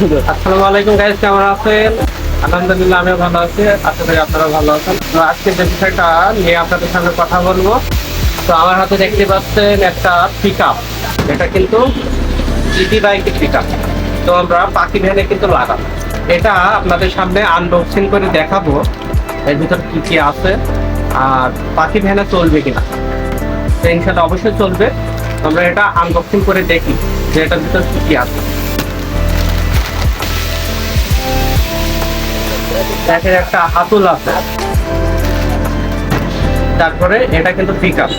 আসসালামু আলাইকুম গাইস কেমন আছেন? আলহামদুলিল্লাহ আমিও ভালো আছি, আশা করি আপনারা ভালো আছেন। তো আজকে যে বিষয়টা নিয়ে আপনাদের সঙ্গে কথা বলব, তো আমার হাতে দেখতে পাচ্ছেন একটা পিক এটা কিন্তু ইজি বাইকের পিক তো আমরা পাখি ভ্যানে কিন্তু লাগাবো। এটা আপনাদের সামনে আনবক্সিং করে দেখাবো, এর ভিতর কি কি আছে, আর পাখি ভ্যানে চলবে কিনা। তো ইনশাল্লাহ অবশ্যই চলবে। আমরা এটা আনবক্সিং করে দেখি যে এটার ভিতর কি কি আছে। দেখেন একটা হাতুল আছে। তারপরে এটা কিন্তু পিক আপ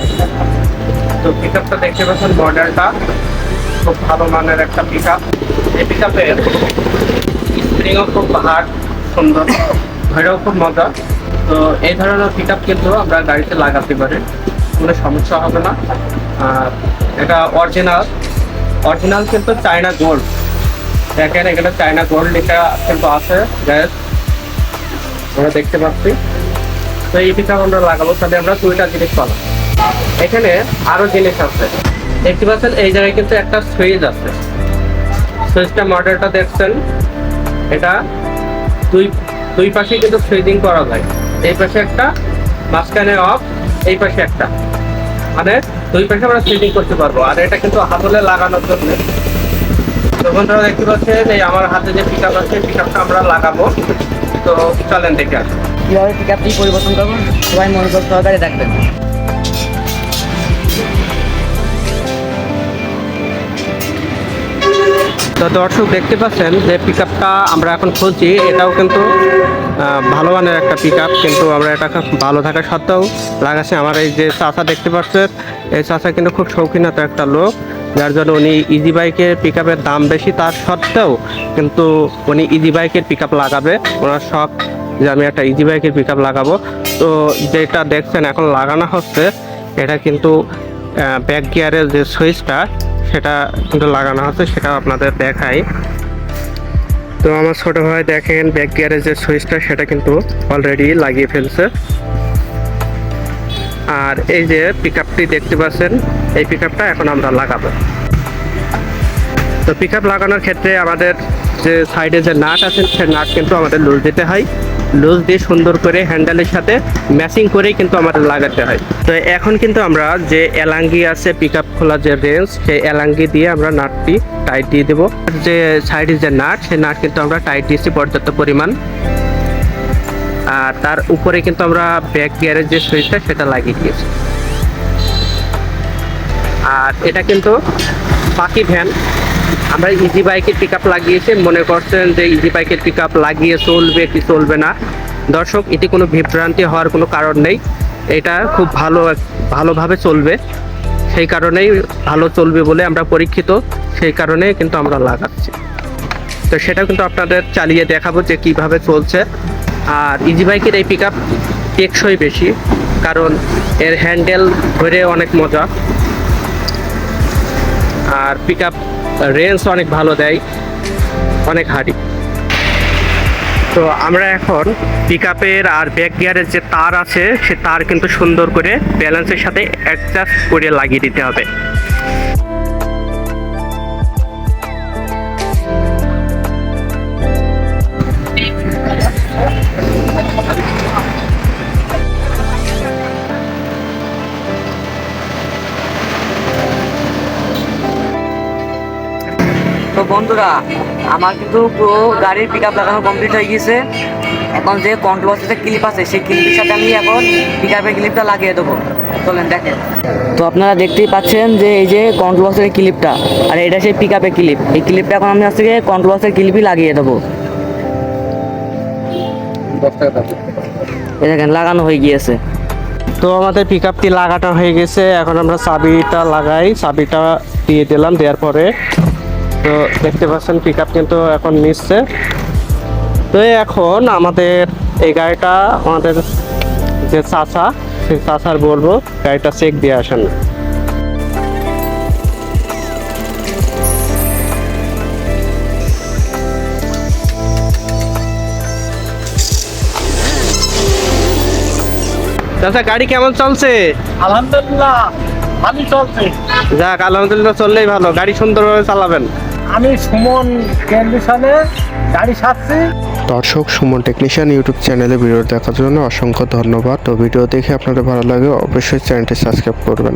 তো পিক আপটা দেখতে পাচ্ছেন মডেলটা খুব ভালো মানের একটা পিক আপ এই পিক আপের স্প্রিংও খুব হার্ড সুন্দর ধরেও খুব মজা। তো এই ধরনের পিক আপ কিন্তু আমরা গাড়িতে লাগাতে পারি, কোনো সমস্যা হবে না। আর এটা অরিজিনাল অরিজিনাল কিন্তু চায়না গোল্ড দেখেন এখানে চায়না গোল্ড লেখা কিন্তু আছে গ্যাস আমরা দেখতে পাচ্ছি। তো এই পিকআপ আমরা লাগাবো, তাহলে আমরা দুইটা জিনিস পাবো। এখানে আরও জিনিস আছে। দেখতে পাচ্ছেন, এই জায়গায় কিন্তু একটা সুইচ আছে। সুইচটা মডেলটা দেখছেন। এটা দুই দুই পাশে কিন্তু সুইচিং করা যায়। এই পাশে একটা, মাঝখানে অফ, এই পাশে একটা। মানে দুই পাশে আমরা সুইচিং করতে পারব, আর এটা কিন্তু হাতলে লাগানোর জন্য। তো বন্ধুরা দেখতে পাচ্ছেন, এই আমার হাতে যে পিক আপ আছে পিক আপটা আমরা লাগাবো। তো চলেন দেখে আসি কীভাবে পিক আপটি পরিবর্তন করব? সবাই মনোযোগ সহকারে দেখবেন। তো দর্শক দেখতে পাচ্ছেন যে পিক আপটা আমরা এখন খুঁজছি। এটাও কিন্তু ভালো মানের একটা পিক আপ কিন্তু আমরা এটা ভালো থাকা সত্ত্বেও লাগাচ্ছি। আমার এই যে চাচা দেখতে পাচ্ছেন এই চাচা কিন্তু খুব শৌখিনত একটা লোক। যার জন্য উনি ইজি বাইকের পিক দাম বেশি তার সত্ত্বেও কিন্তু উনি ইজি বাইকের পিক লাগাবে। ওনার শখ যে আমি একটা ইজি বাইকের পিক লাগাবো। তো যেটা দেখছেন এখন লাগানো হচ্ছে, এটা কিন্তু ব্যাক গিয়ারের যে সুইচটা সেটা কিন্তু লাগানো হচ্ছে সেটা আপনাদের দেখাই। তো আমার ছোটো ভাই দেখেন ব্যাক গিয়ারের যে সুইচটা সেটা কিন্তু অলরেডি লাগিয়ে ফেলছে। আর এই যে পিক দেখতে পাচ্ছেন, এই পিক এখন আমরা লাগাবো। তো পিক লাগানোর ক্ষেত্রে আমাদের যে সাইডে যে নাট আছে সে নাট কিন্তু আমাদের লুজ দিতে হয়। লুজ দিয়ে সুন্দর করে হ্যান্ডেলের সাথে ম্যাচিং করেই কিন্তু আমাদের লাগাতে হয়। তো এখন কিন্তু আমরা যে এলাঙ্গি আছে পিক আপ খোলার যে রেঞ্জ সেই এলাঙ্গি দিয়ে আমরা নাটটি টাইট দিয়ে দেবো। যে সাইডে যে নাট, সেই নাট কিন্তু আমরা টাইট দিয়েছি পর্যাপ্ত পরিমাণ। আর তার উপরে কিন্তু আমরা ব্যাক গিয়ারের যে সুইচটা, সেটা লাগিয়ে দিয়েছি। আর এটা কিন্তু পাখি ভ্যান আমরা ইজি বাইকের পিক আপ লাগিয়েছি। মনে করছেন যে ইজি বাইকের পিক আপ লাগিয়ে চলবে কি চলবে না? দর্শক, এটি কোনো বিভ্রান্তি হওয়ার কোনো কারণ নেই। এটা খুব ভালো ভালোভাবে চলবে। সেই কারণেই ভালো চলবে বলে আমরা পরীক্ষিত। সেই কারণে কিন্তু আমরা লাগাচ্ছি। তো সেটা কিন্তু আপনাদের চালিয়ে দেখাবো যে কীভাবে চলছে। আর ইজি বাইকের এই পিক আপ টেকসই বেশি, কারণ এর হ্যান্ডেল ধরে অনেক মজা। আর পিক আপ রেঞ্জ অনেক ভালো দেয়, অনেক হাডি। তো আমরা এখন পিক আপের আর ব্যাক গিয়ারের যে তার আছে, সে তার কিন্তু সুন্দর করে ব্যালেন্সের সাথে অ্যাডজাস্ট করে লাগিয়ে দিতে হবে। বন্ধুরা আমার কিন্তু পুরো গাড়ির পিক আপ লাগানো কমপ্লিট হয়ে গিয়েছে। এখন যে কন্ট্রোল বক্সের ক্লিপ আছে সেই ক্লিপের সাথে আমি এখন পিক আপের ক্লিপটা লাগিয়ে দেবো। চলেন দেখেন। তো আপনারা দেখতেই পাচ্ছেন যে এই যে কন্ট্রোল বক্সের ক্লিপটা আর এটা সেই পিক আপের ক্লিপ এই ক্লিপটা এখন আমি আজকে কন্ট্রোল বক্সের ক্লিপই লাগিয়ে দেবো। এই দেখেন লাগানো হয়ে গিয়েছে। তো আমাদের পিক আপটি লাগানো হয়ে গেছে। এখন আমরা চাবিটা লাগাই। চাবিটা দিয়ে দিলাম দেওয়ার পরে তো দেখতে পাচ্ছেন পিক আপ কিন্তু এখন নিচ্ছে। তো এখন আমাদের এই গাড়িটা আমাদের যে চাচা সেই চাচার বলব গাড়িটা চেক দিয়ে আসেন। চাচা গাড়ি কেমন চলছে? আলহামদুলিল্লাহ ভালো চলছে। যাক আলহামদুলিল্লাহ চললেই ভালো। গাড়ি সুন্দরভাবে চালাবেন। আমি সুমন কেন্দ্র গাড়ি সারছি। দর্শক, সুমন টেকনিশিয়ান ইউটিউব চ্যানেলে ভিডিও দেখার জন্য অসংখ্য ধন্যবাদ। তো ভিডিও দেখে আপনাদের ভালো লাগে, অবশ্যই চ্যানেলটি সাবস্ক্রাইব করবেন।